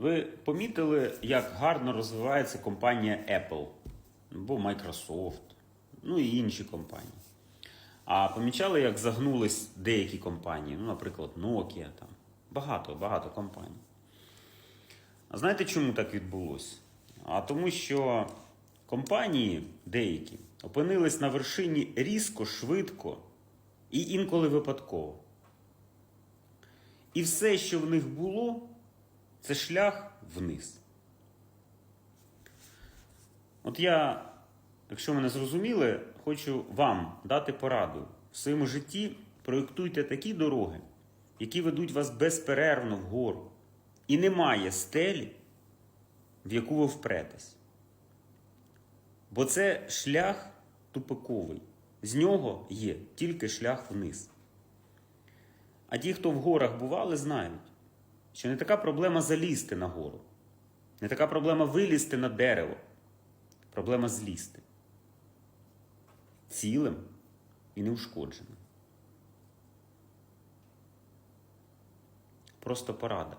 Ви помітили, як гарно розвивається компанія Apple або Microsoft, ну і інші компанії. А помічали, як загнулись деякі компанії, ну, наприклад, Nokia, там, багато, багато компаній. А знаєте, чому так відбулося? А тому, що компанії деякі опинились на вершині різко, швидко і інколи випадково. І все, що в них було, це шлях вниз. От я, якщо мене зрозуміли, хочу вам дати пораду. В своєму житті проєктуйте такі дороги, які ведуть вас безперервно вгору. І немає стелі, в яку ви впретесь. Бо це шлях тупиковий. З нього є тільки шлях вниз. А ті, хто в горах бували, знають, що не така проблема залізти на гору, не така проблема вилізти на дерево, проблема злізти. Цілим і неушкодженим. Просто порада.